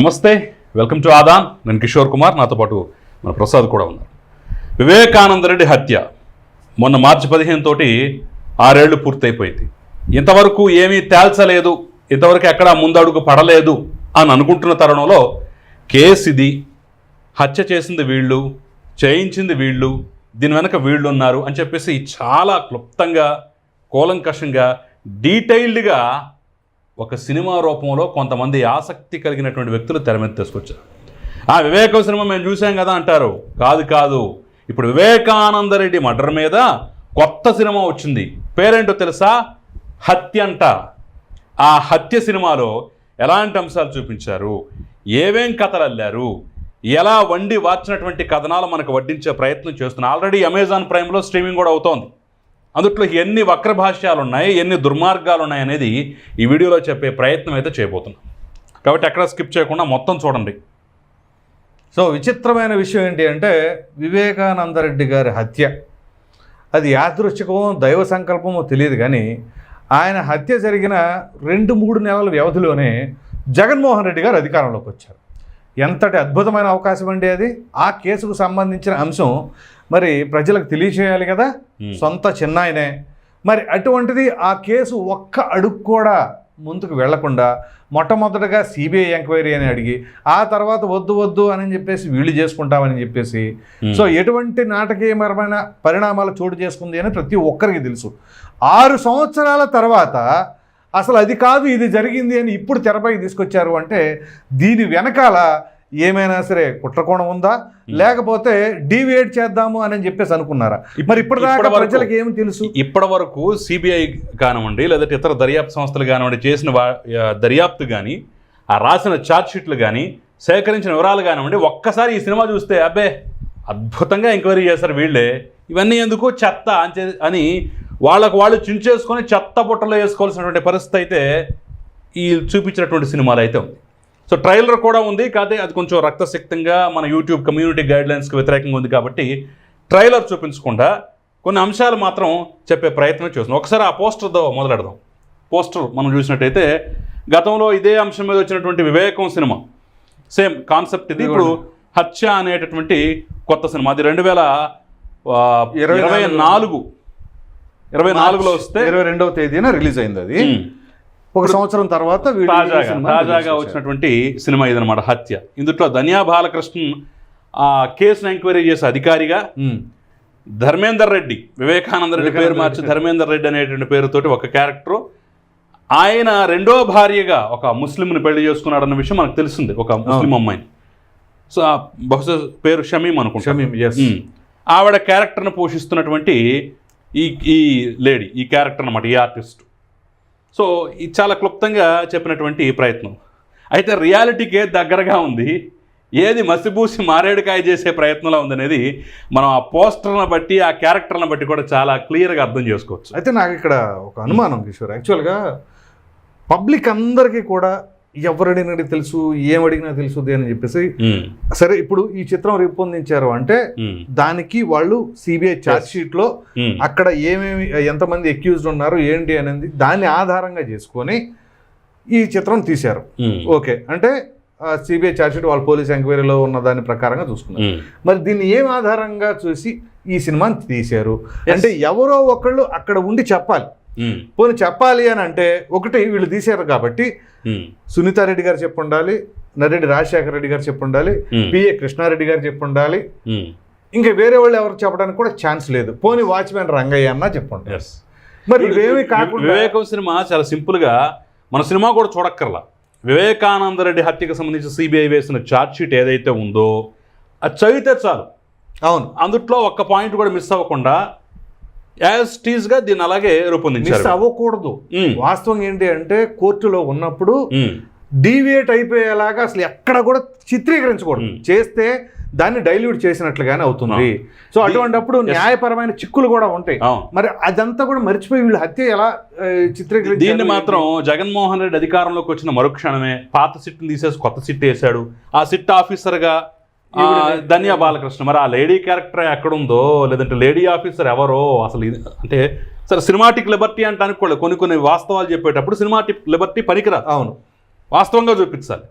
నమస్తే welcome to Aadan. నేను కిషోర్ కుమార్ నాతో పాటు మన ప్రసాద్ కూడా ఉన్నారు. వివేకానంద రెడ్డి హత్య మొన్న మార్చి పదిహేను తోటి ఆరేళ్ళు పూర్తయిపోయింది. ఇంతవరకు ఏమీ తేల్చలేదు ఇంతవరకు ఎక్కడా ముందడుగు పడలేదు అని అనుకుంటున్న తరుణంలో కేసు ఇది. హత్య చేసింది వీళ్ళు చేయించింది వీళ్ళు దీని వెనక వీళ్ళు ఉన్నారు అని చెప్పేసి చాలా క్లుప్తంగా కూలంకషంగా డీటెయిల్డ్గా ఒక సినిమా రూపంలో కొంతమంది ఆసక్తి కలిగినటువంటి వ్యక్తులు తెర మీద తీసుకొచ్చారు. ఆ వివేకం సినిమా మేము చూసాం కదా అంటారు. కాదు కాదు. ఇప్పుడు వివేకానందరెడ్డి మర్డర్ మీద కొత్త సినిమా వచ్చింది. పేరేంటో తెలుసా? హత్య అంట. ఆ హత్య సినిమాలో ఎలాంటి అంశాలు చూపించారు? ఏమేం కథలు అల్లారు? ఎలా వండి వార్చినటువంటి కథనాలు మనకు వడ్డించే ప్రయత్నం చేస్తున్నారు. ఆల్రెడీ అమెజాన్ ప్రైమ్లో స్ట్రీమింగ్ కూడా అవుతోంది. అందుట్లో ఎన్ని వక్రభాష్యాలు ఉన్నాయి ఎన్ని దుర్మార్గాలు ఉన్నాయి అనేది ఈ వీడియోలో చెప్పే ప్రయత్నం అయితే చేయబోతున్నాం. కాబట్టి ఎక్కడ స్కిప్ చేయకుండా మొత్తం చూడండి. సో విచిత్రమైన విషయం ఏంటి అంటే వివేకానందరెడ్డి గారి హత్య. అది యాదృశ్చికమో దైవ సంకల్పమో తెలియదు కానీ ఆయన హత్య జరిగిన రెండు మూడు నెలల వ్యవధిలోనే జగన్మోహన్ రెడ్డి గారు అధికారంలోకి వచ్చారు. ఎంతటి అద్భుతమైన అవకాశం అండి అది? ఆ కేసుకు సంబంధించిన అంశం మరి ప్రజలకు తెలియచేయాలి కదా. సొంత చిన్నాయనే మరి అటువంటిది ఆ కేసు ఒక్క అడుగు కూడా ముందుకు వెళ్ళకుండా మొట్టమొదటగా సిబిఐ ఎంక్వైరీ అని అడిగి ఆ తర్వాత వద్దు వద్దు అని చెప్పేసి వీళ్ళు చేసుకుంటామని చెప్పేసి. సో ఎటువంటి నాటకీయమైన పరిణామాలు చోటు చేసుకుంది అని ప్రతి ఒక్కరికి తెలుసు ఆరు సంవత్సరాల తర్వాత అసలు అది కాదు ఇది జరిగింది అని ఇప్పుడు తెరపైకి తీసుకొచ్చారు అంటే దీని వెనకాల ఏమైనా సరే కుట్రకోణం ఉందా? లేకపోతే డీవియేట్ చేద్దాము అని చెప్పేసి అనుకున్నారా? మరి ఇప్పటిదాకా ప్రజలకు ఏమి తెలుసు? ఇప్పటి వరకు సిబిఐ కానివ్వండి లేదంటే ఇతర దర్యాప్తు సంస్థలు కానివ్వండి చేసిన దర్యాప్తు కానీ ఆ రాసిన ఛార్జ్ షీట్లు కానీ సేకరించిన వివరాలు కానివ్వండి ఒక్కసారి ఈ సినిమా చూస్తే అబ్బే అద్భుతంగా ఎంక్వైరీ చేశారు వీళ్ళే. ఇవన్నీ ఎందుకు చెత్త అని వాళ్ళకు వాళ్ళు చించేసుకొని చెత్త బుట్టలో వేసుకోవాల్సినటువంటి పరిస్థితి అయితే ఈ చూపించినటువంటి సినిమాలు అయితే ఉంది. సో ట్రైలర్ కూడా ఉంది కాకపోతే అది కొంచెం రక్తశక్తంగా మన యూట్యూబ్ కమ్యూనిటీ గైడ్లైన్స్కి వ్యతిరేకంగా ఉంది కాబట్టి ట్రైలర్ చూపించకుండా కొన్ని అంశాలు మాత్రం చెప్పే ప్రయత్నం చేస్తున్నాం. ఒకసారి ఆ పోస్టర్తో మొదలెడదాం. పోస్టర్ మనం చూసినట్టయితే గతంలో ఇదే అంశం మీద వచ్చినటువంటి వివేకం సినిమా సేమ్ కాన్సెప్ట్ ఇది. ఇప్పుడు హత్య అనేటటువంటి కొత్త సినిమా అది రెండు వేల ఇరవై నాలుగు- ఇరవై నాలుగులో వస్తే ఇరవై రెండవ తేదీన రిలీజ్ అయింది అది. ఒక సంవత్సరం తర్వాత తాజాగా తాజాగా. వచ్చినటువంటి సినిమా ఇదనమాట హత్య. ఇందులో ధన్యా బాలకృష్ణన్ ఆ కేసును ఎంక్వైరీ చేసే అధికారిగా. ధర్మేందర్ రెడ్డి వివేకానంద రెడ్డి పేరు మార్చి ధర్మేందర్ రెడ్డి అనేటువంటి పేరుతోటి ఒక క్యారెక్టర్. ఆయన రెండో భార్యగా ఒక ముస్లింని పెళ్ళి చేసుకున్నాడన్న విషయం మనకు తెలిసింది ఒక ముస్లిం అమ్మాయిని. సో ఆ బహుశా పేరు షమీం అనుకుంటా. ఆవిడ క్యారెక్టర్ను పోషిస్తున్నటువంటి ఈ ఈ లేడీ ఈ క్యారెక్టర్ అన్నమాట ఈ ఆర్టిస్ట్. సో ఇది చాలా క్లుప్తంగా చెప్పినటువంటి ప్రయత్నం. అయితే రియాలిటీకే దగ్గరగా ఉంది. ఏది మసిబూసి మారేడుకాయ చేసే ప్రయత్నంలో ఉందనేది మనం ఆ పోస్టర్ని బట్టి ఆ క్యారెక్టర్ని బట్టి కూడా చాలా క్లియర్గా అర్థం చేసుకోవచ్చు. అయితే నాకు ఇక్కడ ఒక అనుమానం కిషోర్. యాక్చువల్గా పబ్లిక్ అందరికీ కూడా ఎవరు అడిగినా తెలుసు ఏం అడిగినా తెలుసు అని చెప్పేసి సరే ఇప్పుడు ఈ చిత్రం రూపొందించారు అంటే దానికి వాళ్ళు సిబిఐ ఛార్జ్ షీట్లో అక్కడ ఏమేమి ఎంతమంది ఎక్యూజ్డ్ ఉన్నారు ఏంటి అనేది దాన్ని ఆధారంగా చేసుకొని ఈ చిత్రం తీశారు. ఓకే అంటే సిబిఐ ఛార్జ్ షీట్ వాళ్ళ పోలీస్ ఎంక్వైరీలో ఉన్న దాని ప్రకారంగా చూసుకున్నారు. మరి దీన్ని ఏం ఆధారంగా చూసి ఈ సినిమాని తీశారు. అంటే ఎవరో ఒకళ్ళు అక్కడ ఉండి చెప్పాలి. పోనీ చెప్పాలి అని అంటే ఒకటి వీళ్ళు తీశారు కాబట్టి సునీతారెడ్డి గారు చెప్పు ఉండాలి నరెడ్డి రాజశేఖర రెడ్డి గారు చెప్పు ఉండాలి పిఏ కృష్ణారెడ్డి గారు చెప్పు ఉండాలి. ఇంకా వేరే వాళ్ళు ఎవరు చెప్పడానికి కూడా ఛాన్స్ లేదు. పోనీ వాచ్మెన్ రంగయ్య అన్న చెప్పండి. మరి ఇవేమి కాకుండా వివేకం సినిమా చాలా సింపుల్గా మన సినిమా కూడా చూడక్కర్లా. వివేకానంద రెడ్డి హత్యకు సంబంధించి సిబిఐ వేసిన ఛార్జ్ షీట్ ఏదైతే ఉందో అది చదివితే చాలు. అవును. అందుట్లో ఒక్క పాయింట్ కూడా మిస్ అవ్వకుండా యాజ్ దీన్ని అలాగే రూపొందించారు. అవ్వకూడదు. వాస్తవం ఏంటి అంటే కోర్టులో ఉన్నప్పుడు డీవియేట్ అయిపోయేలాగా అసలు ఎక్కడ కూడా చిత్రీకరించకూడదు. చేస్తే దాన్ని డైల్యూట్ చేసినట్లుగానే అవుతుంది. సో అటువంటిప్పుడు న్యాయపరమైన చిక్కులు కూడా ఉంటాయి. మరి అదంతా కూడా మర్చిపోయి వీళ్ళు హత్య ఎలా ఆ, చిత్రీకరించారు దీన్ని మాత్రం జగన్మోహన్ రెడ్డి అధికారంలోకి వచ్చిన మరుక్షణమే పాత సిట్ని తీసేసి కొత్త సిట్ వేశాడు. ఆ సిట్ ఆఫీసర్గా ధన్య బాలకృష్ణ. మరి ఆ లేడీ క్యారెక్టర్ ఎక్కడుందో లేదంటే లేడీ ఆఫీసర్ ఎవరో అసలు అంటే సరే సినిమాటిక్ లిబర్టీ అంటే అనుకోలేదు. కొన్ని కొన్ని వాస్తవాలు చెప్పేటప్పుడు సినిమాటిక్ లిబర్టీ పనికిరాదు. అవును. వాస్తవంగా చూపించాలి.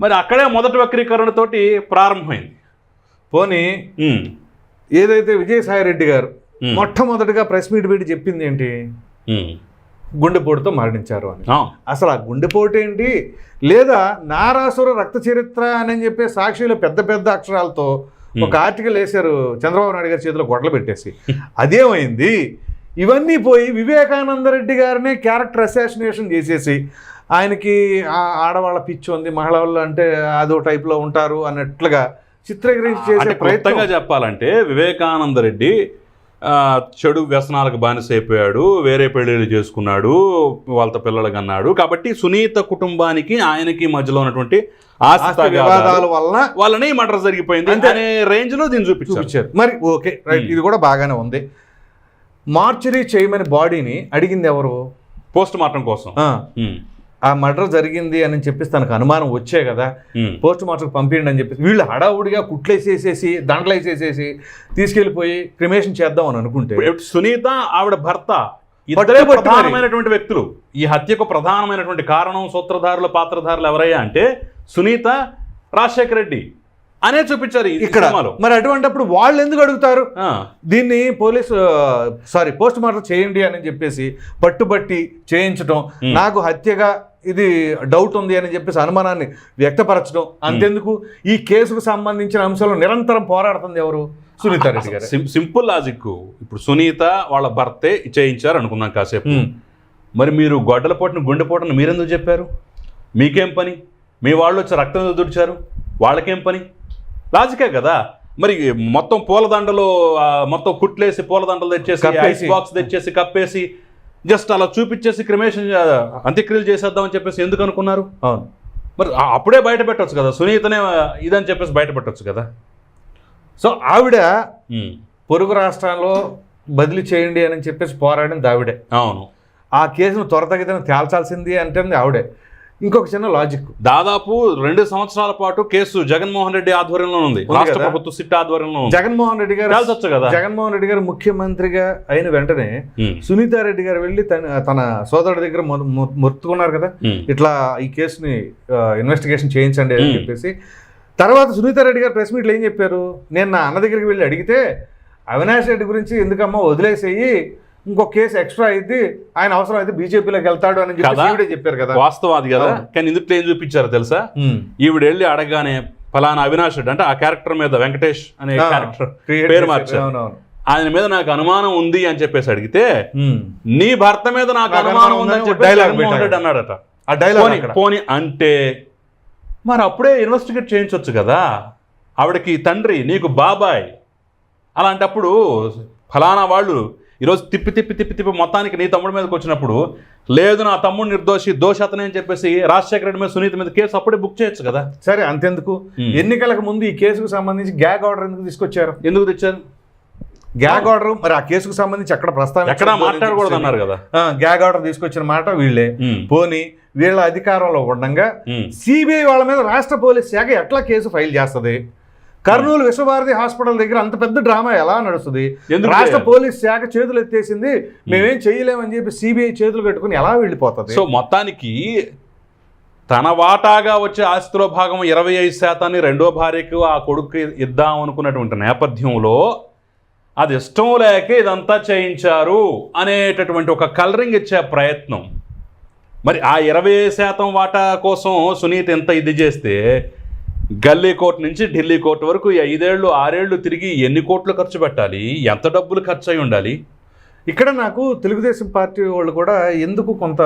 మరి అక్కడే మొదటి వక్రీకరణతోటి ప్రారంభమైంది. పోనీ ఏదైతే విజయసాయిరెడ్డి గారు మొట్టమొదటిగా ప్రెస్ మీట్ పెట్టి చెప్పింది ఏంటి. గుండెపోటుతో మరణించారు అని. అసలు ఆ గుండెపోటు ఏంటి? లేదా నారాసుర రక్త చరిత్ర అని చెప్పి సాక్షిలో పెద్ద పెద్ద అక్షరాలతో ఒక ఆర్టికల్ వేశారు చంద్రబాబు నాయుడు గారి చేతిలో గొడవలు పెట్టేసి. అదేమైంది? ఇవన్నీ పోయి వివేకానంద రెడ్డి గారినే క్యారెక్టర్ అసాసినేషన్ చేసేసి ఆయనకి ఆడవాళ్ళ పిచ్చి ఉంది మహిళలు అంటే అదో టైప్లో ఉంటారు అన్నట్లుగా చిత్రీకరించి చేసే క్లుప్తంగా ప్రయత్నం. చెప్పాలంటే వివేకానంద రెడ్డి చెడు వ్యసనాలకు బానిస అయిపోయాడు వేరే పెళ్ళిళ్ళు చేసుకున్నాడు వాళ్ళతో పిల్లలు కన్నాడు. కాబట్టి సునీత కుటుంబానికి ఆయనకి మధ్యలో ఉన్నటువంటి ఆస్తి వివాదాల వలన వాళ్ళని మర్డర్ జరిగిపోయింది. అనే రేంజ్లో దీన్ని చూపించారు. మరి ఓకే రైట్. ఇది కూడా బాగానే ఉంది. మార్చరీ చేయమని బాడీని అడిగింది ఎవరు? పోస్ట్ మార్టం కోసం. ఆ, మర్డర్ జరిగింది అని చెప్పేసి తనకు అనుమానం వచ్చే కదా. పోస్ట్ మార్టం పంపించండి అని చెప్పేసి వీళ్ళు హడావుడిగా కుట్లేసేసేసి దండలేసేసేసి తీసుకెళ్ళిపోయి క్రిమేషన్ చేద్దాం అని అనుకుంటే సునీత ఆవిడ భర్త ఇద్దరే. ప్రధానమైనటువంటి వ్యక్తులు ఈ హత్యకు ప్రధానమైనటువంటి కారణం సూత్రధారులు పాత్రధారులు ఎవరయ్యా అంటే సునీత రాజశేఖర రెడ్డి అనే చూపించారు ఇక్కడ మరి అటువంటిప్పుడు వాళ్ళు ఎందుకు అడుగుతారు దీన్ని పోలీసు సారీ పోస్ట్ మార్టం చేయండి అని చెప్పేసి పట్టుబట్టి చేయించడం. నాకు హత్యగా ఇది డౌట్ ఉంది అని చెప్పేసి అనుమానాన్ని వ్యక్తపరచడం అంతెందుకు? ఈ కేసుకు సంబంధించిన అంశాలు నిరంతరం పోరాడుతుంది ఎవరు? సునీత రెడ్డి గారు. Simple logic. ఇప్పుడు సునీత వాళ్ళ భర్తే చేయించారు అనుకుందాం కాసేపు. మరి మీరు గొడ్డల పోటును గుండెపోటును మీరెందుకు చెప్పారు? మీకేం పని? మీ వాళ్ళు వచ్చి రక్తం దుడిచారు వాళ్ళకేం పని? లాజికే కదా. మరి మొత్తం పూలదండలు మొత్తం కుట్లేసి పూలదండలు తెచ్చేసి. ఐస్ బాక్స్ తెచ్చేసి కప్పేసి జస్ట్ అలా చూపించేసి క్రిమేషన్ అంత్యక్రియలు చేసేద్దామని చెప్పేసి ఎందుకు అనుకున్నారు? అవును. మరి అప్పుడే బయట పెట్టొచ్చు కదా. సునీతనే ఇదని చెప్పేసి బయట పెట్టొచ్చు కదా. సో ఆవిడ పొరుగు రాష్ట్రాల్లో బదిలీ చేయండి అని చెప్పేసి పోరాడింది ఆవిడే. అవును. ఆ కేసును త్వరతగితను తేల్చాల్సింది అంటే ఆవిడే. ఇంకొక చిన్న లాజిక్ దాదాపు రెండు సంవత్సరాల పాటు కేసు జగన్మోహన్ రెడ్డి ఆధ్వర్యంలో ఉంది. రాష్ట్ర. ప్రభుత్వ సిట్ ఆధ్వర్యంలో జగన్మోహన్ రెడ్డి గారు కదా. జగన్మోహన్ రెడ్డి గారు ముఖ్యమంత్రిగా అయిన వెంటనే సునీతారెడ్డి గారు వెళ్ళి తన తన సోదరుడి దగ్గర మొత్తుకున్నారు కదా. ఇట్లా ఈ కేసుని ఇన్వెస్టిగేషన్ చేయించండి అని. చెప్పేసి. తర్వాత సునీతారెడ్డి గారు ప్రెస్ మీట్లో ఏం చెప్పారు? నేను నా అన్న దగ్గరికి వెళ్ళి అడిగితే అవినాష్ రెడ్డి గురించి ఎందుకమ్మా వదిలేసేయి? ఇంకో కేసు ఎక్స్ట్రా అయింది ఆయన అవసరం అయితే బీజేపీలోకి వెళ్తాడు అని చెప్పి చెప్పారు కదా వాస్తవం అది కదా. కానీ ఇందులో ఏం చూపించారో తెలుసా. ఈవిడ వెళ్ళి అడగగానే ఫలానా అవినాష్ రెడ్డి అంటే ఆ క్యారెక్టర్ మీద వెంకటేష్ అనే క్యారెక్టర్ పేరు. మార్చారు. ఆయన మీద నాకు అనుమానం ఉంది అని చెప్పేసి అడిగితే. నీ భర్త మీద నాకు అనుమానం ఉందని చెప్పి. రెడ్డి అన్నాడట ఆ డైలాగ్ పోనీ అంటే మరి అప్పుడే ఇన్వెస్టిగేట్ చేయించవచ్చు కదా ఆవిడకి తండ్రి నీకు బాబాయ్ అలాంటప్పుడు ఫలానా వాళ్ళు ఈరోజు తిప్పి తిప్పి తిప్పి తిప్పి మొత్తానికి నీ తమ్ముడి మీదకి వచ్చినప్పుడు లేదు నా తమ్ముడు నిర్దోషి దోష అతనే అని చెప్పేసి రాజశేఖర రెడ్డి మీద సునీత మీద కేసు అప్పుడే బుక్ చేయొచ్చు కదా? సరే అంతెందుకు. ఎన్నికలకు ముందు ఈ కేసుకు సంబంధించి గ్యాగ్ ఆర్డర్ ఎందుకు తీసుకొచ్చారు? ఎందుకు తెచ్చారు? గ్యాగ్ ఆర్డర్ మరి ఆ కేసుకు సంబంధించి ఎక్కడ ప్రస్తావన ఎక్కడా మాట్లాడకూడదు అన్నారు కదా గ్యాగ్ ఆర్డర్ తీసుకొచ్చిన మాట వీళ్ళే. పోనీ వీళ్ళ అధికారంలో ఉండగా సిబిఐ వాళ్ళ మీద రాష్ట్ర పోలీస్ శాఖ ఎట్లా కేసు ఫైల్ చేస్తుంది? కర్నూలు విశ్వభారతి హాస్పిటల్ దగ్గర అంత పెద్ద డ్రామా ఎలా నడుస్తుంది రాష్ట్ర? పోలీస్ శాఖ చేతులు ఎత్తేసింది మేమేం చేయలేమని చెప్పి సిబిఐ చేతులు కట్టుకుని ఎలా వెళ్ళిపోతుంది సో మొత్తానికి తన వాటాగా వచ్చే ఆస్తిలో భాగం ఇరవై ఐదు శాతాన్ని రెండో భార్యకు ఆ కొడుకు ఇద్దాం అనుకున్నటువంటి నేపథ్యంలో అది ఇష్టం లేక ఇదంతా చేయించారు అనేటటువంటి ఒక కలరింగ్ ఇచ్చే ప్రయత్నం మరి ఆ ఇరవై శాతం వాటా కోసం సునీత్ ఎంత ఇది చేస్తే గల్లీ కోర్టు నుంచి ఢిల్లీ కోర్టు వరకు ఈ ఐదేళ్ళు ఆరేళ్ళు తిరిగి ఎన్ని కోట్లు ఖర్చు పెట్టాలి? ఎంత డబ్బులు ఖర్చు అయి ఉండాలి? ఇక్కడ నాకు తెలుగుదేశం పార్టీ వాళ్ళు కూడా ఎందుకు కొంత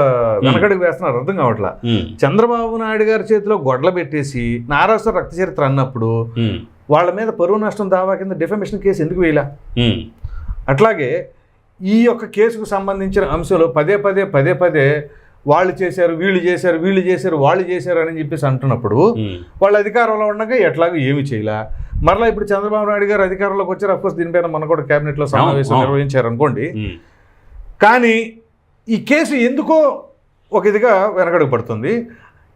వెనకడుగు వేస్తున్నారు అర్థం కావట్లా? చంద్రబాబు నాయుడు గారి చేతిలో గొడ్ల పెట్టేసి నారాసు రక్త చరిత్ర అన్నప్పుడు వాళ్ళ మీద పరువు నష్టం దావా కింద డిఫమేషన్ కేసు ఎందుకు వేయలా? అట్లాగే ఈ యొక్క కేసుకు సంబంధించిన అంశాలు పదే పదే పదే పదే వాళ్ళు చేశారు వీళ్ళు చేశారు వీళ్ళు చేశారు వాళ్ళు చేశారు అని చెప్పేసి అంటున్నప్పుడు. వాళ్ళ అధికారంలో ఉండగా ఎట్లాగో ఏమి చేయలే మరలా ఇప్పుడు చంద్రబాబు నాయుడు గారు అధికారంలోకి వచ్చారు అఫ్కోర్స్ దీనిపైన మన కూడా కేబినెట్లో సమావేశం. నిర్వహించారు అనుకోండి. కానీ ఈ కేసు ఎందుకో ఒక ఇదిగా వెనకడుగు పడుతుంది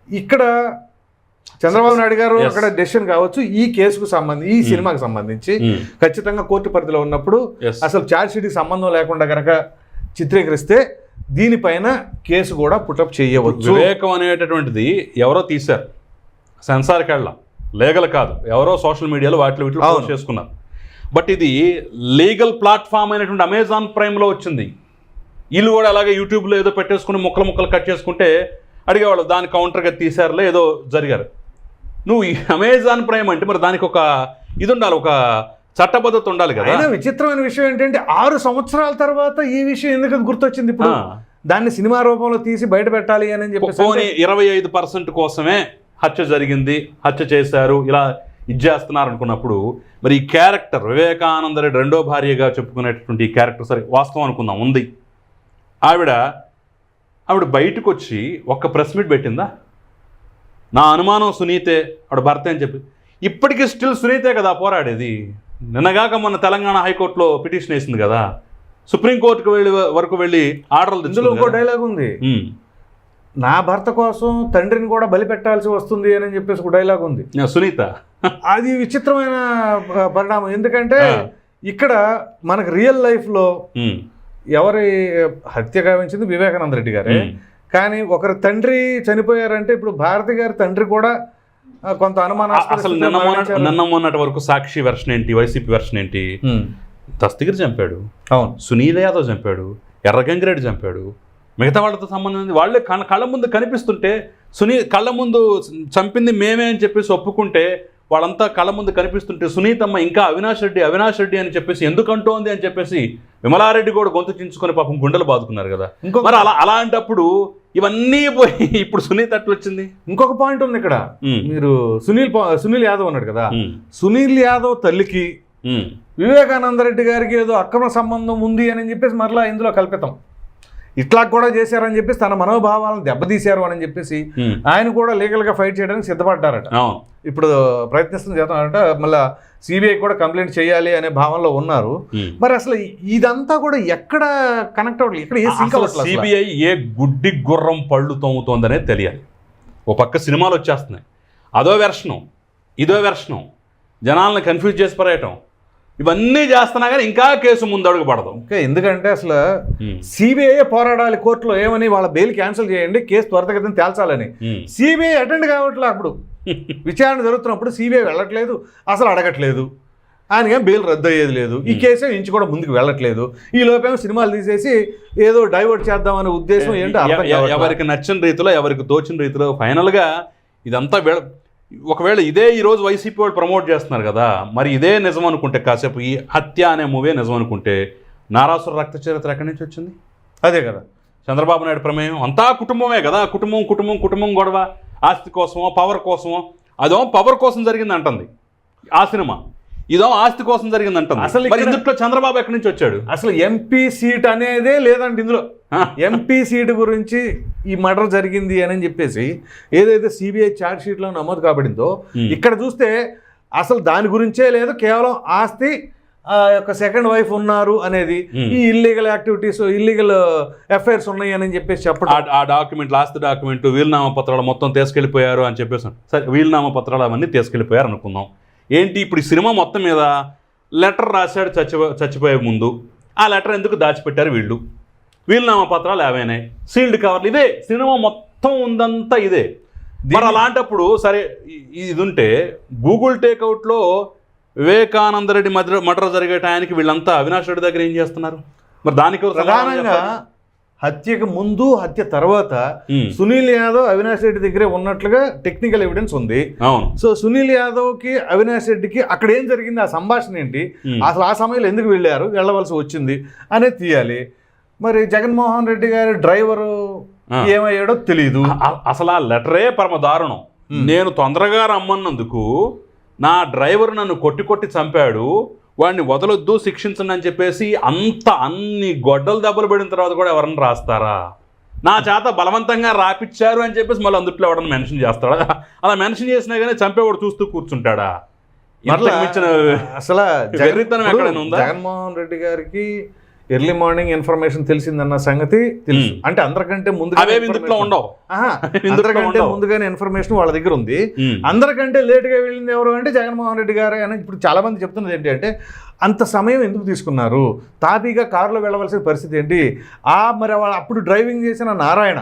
ఇక్కడ చంద్రబాబు నాయుడు గారు. అక్కడ డెసిషన్ కావచ్చు ఈ కేసుకు సంబంధించి ఈ సినిమాకి సంబంధించి. ఖచ్చితంగా కోర్టు పరిధిలో ఉన్నప్పుడు. అసలు ఛార్జ్ షీట్కి సంబంధం లేకుండా కనుక చిత్రీకరిస్తే దీనిపైన కేసు కూడా పుటప్ చేయవచ్చు. వివేకం అనేటటువంటిది ఎవరో తీశారు. సెన్సార్కి వెళ్ళాం లీగల్ కాదు. ఎవరో సోషల్ మీడియాలో వాటిలో వీటిలో. పోస్ట్ చేసుకున్నారు. బట్ ఇది లీగల్ ప్లాట్ఫామ్ అయినటువంటి అమెజాన్ ప్రైమ్లో వచ్చింది. వీళ్ళు కూడా అలాగే యూట్యూబ్లో ఏదో పెట్టేసుకుని ముక్కలు ముక్కలు కట్ చేసుకుంటే అడిగేవాళ్ళు దాని కౌంటర్గా తీసారులే ఏదో జరిగారు. నువ్వు అమెజాన్ ప్రైమ్ అంటే మరి దానికి ఒక ఇది ఉండాలి ఒక చట్టబద్ధత ఉండాలి కదా. అయినా విచిత్రమైన విషయం ఏంటంటే ఆరు సంవత్సరాల తర్వాత ఈ విషయం ఎందుకు గుర్తొచ్చింది ఇప్పుడు. దాన్ని సినిమా రూపంలో తీసి బయట పెట్టాలి అని చెప్పేసి పోనీ ఇరవై ఐదు పర్సెంట్ కోసమే హత్య జరిగింది హత్య చేశారు ఇలా ఇది చేస్తున్నారు అనుకున్నప్పుడు మరి ఈ క్యారెక్టర్ వివేకానంద రెడ్డి రెండో భార్యగా చెప్పుకునేటటువంటి ఈ క్యారెక్టర్ సరే వాస్తవం అనుకుందాం ఉంది. ఆవిడ ఆవిడ బయటకు వచ్చి ఒక్క ప్రెస్ మీట్ పెట్టిందా? నా అనుమానం సునీతే ఆవిడ భర్త అని చెప్పి. ఇప్పటికీ స్టిల్ సునీతే కదా పోరాడేది. నిన్నగాక మొన్న తెలంగాణ హైకోర్టులో పిటిషన్ వేసింది కదా సుప్రీంకోర్టుకు వెళ్ళి వరకు వెళ్ళి ఆర్డర్లు ఇందులో ఇంకో. డైలాగ్ ఉంది. నా భర్త కోసం తండ్రిని కూడా బలి పెట్టాల్సి వస్తుంది అని చెప్పేసి ఒక డైలాగ్ ఉంది సునీత అది విచిత్రమైన పరిణామం ఎందుకంటే. ఇక్కడ మనకు రియల్ లైఫ్లో ఎవరి హత్య గావించింది వివేకానంద రెడ్డి గారే. కానీ ఒకరి తండ్రి చనిపోయారంటే ఇప్పుడు భారతి గారి తండ్రి కూడా కొంత అనుమానాస్పద అసలు నిన్న మొన్నటి వరకు సాక్షి వెర్షన్ ఏంటి వైసీపీ వెర్షన్ ఏంటి? ఉమ్, దస్తగిరి చంపాడు. అవును. సునీల్ యాదవ్ చంపాడు. ఎర్రగంగిరెడ్డి చంపాడు. మిగతా వాళ్ళతో సంబంధం ఉంది. వాళ్ళే కళ్ళ కళ్ళ ముందు కనిపిస్తుంటే సునీ కళ్ళ ముందు చంపింది మేమే అని చెప్పేసి ఒప్పుకుంటే వాళ్ళంతా కళ్ళ ముందు కనిపిస్తుంటే సునీతమ్మ ఇంకా అవినాష్ రెడ్డి అవినాష్ రెడ్డి అని చెప్పేసి ఎందుకు అంటోంది అని చెప్పేసి విమలారెడ్డి కూడా గొంతు చించుకొని పాపం గుండెలు బాదుకున్నారు కదా. ఇంకొక మరి అలా అలాంటప్పుడు ఇవన్నీ పోయి ఇప్పుడు సునీత అట్లా వచ్చింది? ఇంకొక పాయింట్ ఉంది ఇక్కడ. మీరు సునీల్ సునీల్ యాదవ్ అన్నాడు కదా. సునీల్ యాదవ్ తల్లికి. వివేకానంద రెడ్డి గారికి ఏదో అక్రమ సంబంధం ఉంది అని చెప్పేసి మరలా ఇందులో కల్పితం. ఇట్లా కూడా చేశారని చెప్పేసి తన మనోభావాలను దెబ్బతీశారు అని చెప్పేసి. ఆయన కూడా లీగల్గా ఫైట్ చేయడానికి సిద్ధపడ్డారట. ఇప్పుడు ప్రయత్నిస్తున్న చేస్తానంట మళ్ళీ సిబిఐ కూడా కంప్లైంట్ చేయాలి అనే భావనలో ఉన్నారు. మరి అసలు ఇదంతా కూడా ఎక్కడ కనెక్ట్ అవ్వట్లేదు ఇక్కడ ఏ సింక్ అవ్వట్లేదు. సిబిఐ ఏ గుడ్డి గుర్రం పళ్ళు తోముతోందనే తెలియాలి. ఓ పక్క సినిమాలు వచ్చేస్తున్నాయి. అదో వెర్షను ఇదో వెర్షను జనాలను కన్ఫ్యూజ్ చేసి పరేయటం ఇవన్నీ చేస్తున్నా కానీ ఇంకా కేసు ముందు అడుగు పడదు. ఓకే ఎందుకంటే అసలు సిబిఐ పోరాడాలి కోర్టులో ఏమని వాళ్ళ బెయిల్ క్యాన్సిల్ చేయండి కేసు త్వరితగతిని తేల్చాలని. సిబిఐ అటెండ్ కావట్లే అప్పుడు. విచారణ జరుగుతున్నప్పుడు సిబిఐ వెళ్ళట్లేదు అసలు అడగట్లేదు. ఆయనకేం బెయిల్ రద్దు అయ్యేది లేదు. ఈ కేసు ఇంచు కూడా ముందుకు వెళ్ళట్లేదు. ఈ లోపేమో సినిమాలు తీసేసి ఏదో డైవర్ట్ చేద్దామనే ఉద్దేశం ఏంటో. ఎవరికి నచ్చిన రీతిలో ఎవరికి తోచిన రీతిలో ఫైనల్గా ఇదంతా ఒకవేళ ఇదే ఈరోజు వైసీపీ వాళ్ళు ప్రమోట్ చేస్తున్నారు కదా మరి ఇదే నిజం అనుకుంటే కాసేపు ఈ హత్య అనే మూవీ నిజం అనుకుంటే నారాసుర రక్త చరిత్ర ఎక్కడి నుంచి వచ్చింది? అదే కదా. చంద్రబాబు నాయుడు ప్రమేయం అంతా కుటుంబమే కదా కుటుంబం కుటుంబం కుటుంబం గొడవ. ఆస్తి కోసమో పవర్ కోసమో అదో పవర్ కోసం జరిగింది అంటుంది ఆ సినిమా. ఇదో ఆస్తి కోసం జరిగింది అంటుంది అసలు ఇందులో చంద్రబాబు ఎక్కడి నుంచి వచ్చాడు? అసలు ఎంపీ సీట్ అనేదే లేదండి ఇందులో. ఎంపీ సీటు గురించి ఈ మర్డర్ జరిగింది అని చెప్పేసి ఏదైతే సిబిఐ ఛార్జ్ షీట్లో నమోదు కాబడిందో. ఇక్కడ చూస్తే అసలు దాని గురించే లేదు కేవలం ఆస్తి ఆ యొక్క సెకండ్ వైఫ్ ఉన్నారు అనేది Hmm. ఈ ఇల్లీగల్ యాక్టివిటీస్ ఇల్లీగల్ ఎఫ్ఐఆర్స్ ఉన్నాయి అని చెప్పేసి చెప్పడం. ఆ- డాక్యుమెంట్ లాస్ట్ డాక్యుమెంట్ వీలునామా పత్రాలు మొత్తం తీసుకెళ్ళిపోయారు అని చెప్పేసి సరే వీలునామా పత్రాలు అవన్నీ తీసుకెళ్ళిపోయారు అనుకుందాం. ఏంటి ఇప్పుడు ఈ సినిమా మొత్తం మీద లెటర్ రాశాడు చచ్చిపో చచ్చిపోయే ముందు. ఆ లెటర్ ఎందుకు దాచిపెట్టారు వీళ్ళు? వీలునామా పత్రాలు ఏవైనాయి? సీల్డ్ కవర్లు ఇదే సినిమా మొత్తం ఉందంతా ఇదే. మరి అలాంటప్పుడు సరే ఇది ఉంటే గూగుల్ టేక్అవుట్లో వివేకానంద రెడ్డి మర్డర్ మర్డర్ జరిగే టయానికి వీళ్ళంతా అవినాష్ రెడ్డి దగ్గర ఏం చేస్తున్నారు? మరి దానికి ప్రధానంగా? హత్యకు ముందు హత్య తర్వాత సునీల్ యాదవ్ అవినాష్ రెడ్డి దగ్గరే ఉన్నట్లుగా టెక్నికల్ ఎవిడెన్స్ ఉంది. అవును. సో సునీల్ యాదవ్కి అవినాష్ రెడ్డికి అక్కడ ఏం జరిగింది? ఆ సంభాషణ ఏంటి. అసలు ఆ సమయంలో ఎందుకు వెళ్ళారు? వెళ్ళవలసి వచ్చింది అనేది తీయాలి. మరి జగన్మోహన్ రెడ్డి గారి డ్రైవరు. ఏమయ్యాడో తెలియదు అసలు ఆ లెటరే పరమ దారుణం. నేను తొందరగా రమ్మన్నందుకు నా డ్రైవర్ నన్ను కొట్టి కొట్టి చంపాడు వాడిని వదలొద్దు శిక్షించండి అని చెప్పేసి అంత అన్ని గొడ్డలు దెబ్బలు పడిన తర్వాత కూడా ఎవరన్నా రాస్తారా? నా చేత బలవంతంగా రాపిచ్చారు అని చెప్పేసి మళ్ళీ అందుట్లో ఎవడన్నా మెన్షన్ చేస్తాడా? అలా మెన్షన్ చేసినా కానీ చంపేవాడు చూస్తూ కూర్చుంటాడా? అసలు? జగన్మోహన్ రెడ్డి గారికి ఎర్లీ మార్నింగ్ ఇన్ఫర్మేషన్ తెలిసిందన్న సంగతి తెలుసు. అంటే అందరికంటే ముందు అవేవి ఇందులో ఉండవు అందరికంటే. ముందుగానే ఇన్ఫర్మేషన్ వాళ్ళ దగ్గర ఉంది. అందరికంటే లేట్గా వెళ్ళింది ఎవరు అంటే జగన్మోహన్ రెడ్డి గారే అని ఇప్పుడు చాలా మంది చెప్తున్నది ఏంటి అంటే అంత సమయం ఎందుకు తీసుకున్నారు తాపీగా కారులో వెళ్ళవలసిన పరిస్థితి ఏంటి ఆ మరి వాళ్ళ అప్పుడు డ్రైవింగ్ చేసిన నారాయణ.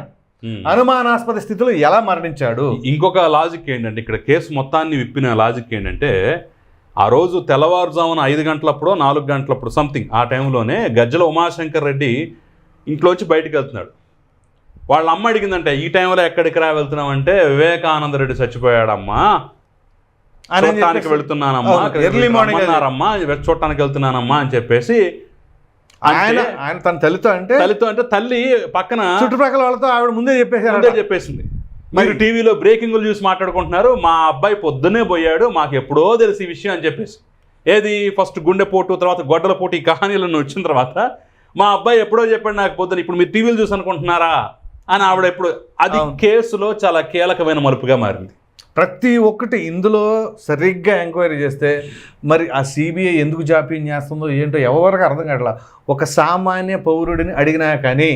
అనుమానాస్పద స్థితిలో ఎలా మరణించాడు ఇంకొక లాజిక్ ఏంటంటే ఇక్కడ కేసు మొత్తాన్ని విప్పిన లాజిక్ ఏంటంటే ఆ రోజు తెల్లవారుజామున ఐదు గంటలప్పుడో నాలుగు గంటలప్పుడు సంథింగ్ ఆ టైంలోనే గజ్జల ఉమాశంకర్ రెడ్డి ఇంట్లోంచి బయటికి వెళ్తున్నాడు. వాళ్ళ అమ్మ అడిగిందంటే ఈ టైంలో ఎక్కడికి రా వెళ్తున్నామంటే వివేకానంద రెడ్డి చచ్చిపోయాడమ్మా. అని చూడటానికి చెప్పేసి- వెళ్తున్నానమ్మా morning అది. రమ్మన్నారమ్మా చూడటానికి వెళ్తున్నానమ్మా అని చెప్పేసి ఆయన ఆయన తన తల్లితో అంటే తల్లితో అంటే తల్లి పక్కన చుట్టుప్రక్కల వాళ్ళతో ఆవిడ ముందే చెప్పేశారు ముందే చెప్పేసింది. మీరు టీవీలో బ్రేకింగ్లు చూసి మాట్లాడుకుంటున్నారు మా అబ్బాయి పొద్దున్నే పోయాడు మాకు ఎప్పుడో తెలిసి ఈ విషయం అని చెప్పేసి. ఏది? ఫస్ట్ గుండెపోటు తర్వాత గొడ్డల పోటు ఈ కహానీలను వచ్చిన తర్వాత మా అబ్బాయి ఎప్పుడో చెప్పాడు నాకు పొద్దున ఇప్పుడు మీరు టీవీలు చూసి అనుకుంటున్నారా? అని ఆవిడ ఎప్పుడు అది. కేసులో చాలా కీలకమైన మలుపుగా మారింది. ప్రతి ఒక్కటి ఇందులో సరిగ్గా ఎంక్వైరీ చేస్తే మరి ఆ సిబిఐ ఎందుకు జాప్యం చేస్తుందో ఏంటో ఎవరికి అర్థం కావట్లా. ఒక సామాన్య పౌరుడిని అడిగినా కానీ.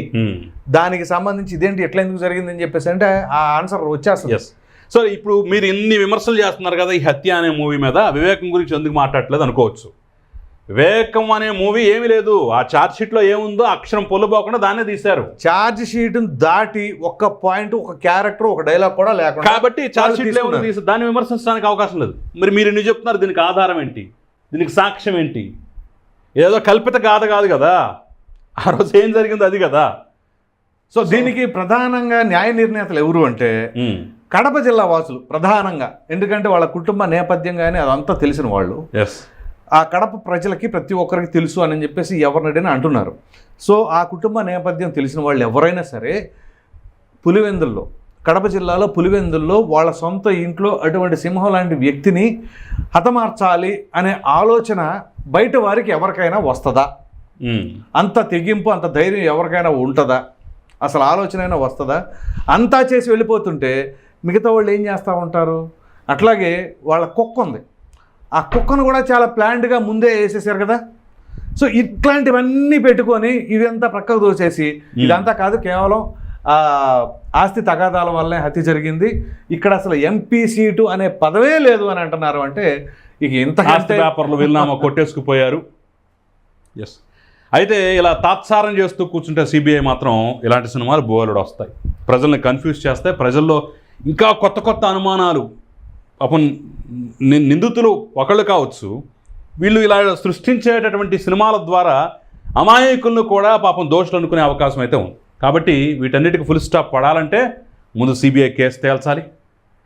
దానికి సంబంధించి ఇదేంటి ఎట్లా ఎందుకు జరిగిందని చెప్పేసి అంటే ఆ ఆన్సర్ వచ్చేస్తుంది. సో ఇప్పుడు మీరు ఇన్ని విమర్శలు చేస్తున్నారు కదా ఈ హత్య అనే మూవీ మీద వివేకం గురించి ఎందుకు మాట్లాడట్లేదు అనుకోవచ్చు. వివేకం అనే మూవీ ఏమీ లేదు. ఆ ఛార్జ్ షీట్లో ఏముందో అక్షరం పొల్లుపోకుండా దాన్నే తీశారు. ఛార్జ్ షీట్ దాటి ఒక్క పాయింట్ ఒక క్యారెక్టర్ ఒక డైలాగ్ కూడా లేకుండా కాబట్టి ఛార్జ్ షీట్లో ఏముందో దాన్ని విమర్శించడానికి అవకాశం లేదు. మరి మీరు ఎన్ని చెప్తున్నారు దీనికి ఆధారం ఏంటి? దీనికి సాక్ష్యం ఏంటి? ఏదో కల్పిత గాథ కాదు కదా. ఆ రోజు ఏం జరిగిందో అది కదా. సో దీనికి ప్రధానంగా న్యాయ నిర్ణేతలు ఎవరు అంటే కడప జిల్లా వాసులు ప్రధానంగా. ఎందుకంటే వాళ్ళ కుటుంబ నేపథ్యం కానీ అదంతా తెలిసిన వాళ్ళు. ఎస్ ఆ కడప ప్రజలకి ప్రతి ఒక్కరికి తెలుసు అని చెప్పేసి ఎవరినైనా అంటున్నారు. సో ఆ కుటుంబ నేపథ్యం తెలిసిన వాళ్ళు ఎవరైనా సరే పులివెందుల్లో కడప జిల్లాలో పులివెందుల్లో వాళ్ళ సొంత ఇంట్లో అటువంటి సింహం లాంటి వ్యక్తిని హతమార్చాలి అనే ఆలోచన బయట వారికి ఎవరికైనా వస్తుందా? అంత తెగింపు అంత ధైర్యం ఎవరికైనా ఉంటుందా? అసలు ఆలోచన అయినా వస్తుందా? అంతా చేసి వెళ్ళిపోతుంటే మిగతా వాళ్ళు ఏం చేస్తూ ఉంటారు? అట్లాగే వాళ్ళ కుక్క ఉంది. ఆ కుక్కను కూడా చాలా ప్లాండ్గా ముందే వేసేసారు కదా. సో ఇట్లాంటివన్నీ పెట్టుకొని ఇదంతా ప్రక్కకు దోచేసి ఇదంతా కాదు కేవలం ఆస్తి తగాదాల వల్లే హత్య జరిగింది. ఇక్కడ అసలు ఎంపీ సీటు అనే పదవే లేదు అని అంటున్నారు అంటే ఇక ఆస్తి ఇంతకంటే పేపర్లు వీలునామా కొట్టేసుకుపోయారు. ఎస్ అయితే ఇలా తాత్సారం చేస్తూ కూర్చుంటే సిబిఐ మాత్రం ఇలాంటి సినిమాలు బోలెడు వస్తాయి ప్రజల్ని కన్ఫ్యూజ్ చేస్తాయి. ప్రజల్లో ఇంకా కొత్త కొత్త అనుమానాలు పాపం ని- నిందితులు ఒకళ్ళు కావచ్చు వీళ్ళు ఇలా సృష్టించేటటువంటి సినిమాల ద్వారా అమాయకులను కూడా పాపం దోషులు అనుకునే అవకాశం అయితే ఉంది. కాబట్టి వీటన్నిటికి ఫుల్ స్టాప్ పడాలంటే ముందు సిబిఐ కేసు తేల్చాలి.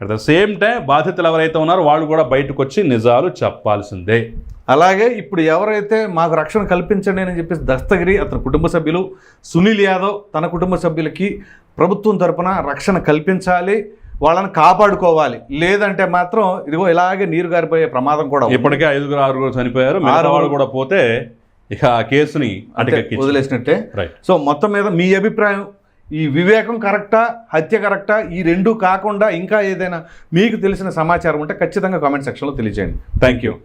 అట్ ద సేమ్ టైం బాధితులు ఎవరైతే ఉన్నారో వాళ్ళు కూడా బయటకు వచ్చి నిజాలు చెప్పాల్సిందే. అలాగే ఇప్పుడు ఎవరైతే మాకు రక్షణ కల్పించండి అని చెప్పేసి దస్తగిరి అతని కుటుంబ సభ్యులు సునీల్ యాదవ్ తన కుటుంబ సభ్యులకి ప్రభుత్వం తరపున రక్షణ కల్పించాలి. వాళ్ళని కాపాడుకోవాలి లేదంటే మాత్రం ఇదిగో ఇలాగే నీరు గారిపోయే ప్రమాదం కూడా. ఇప్పటికే ఐదుగురు ఆరుగురు చనిపోయారు ఆరుగురు. కూడా పోతే ఇక ఆ కేసుని. వదిలేసినట్టే సో మొత్తం మీద మీ అభిప్రాయం ఈ వివేకం కరెక్టా హత్య కరెక్టా ఈ రెండు కాకుండా ఇంకా ఏదైనా మీకు తెలిసిన సమాచారం ఉంటే ఖచ్చితంగా కామెంట్ సెక్షన్లో తెలియజేయండి థ్యాంక్ యూ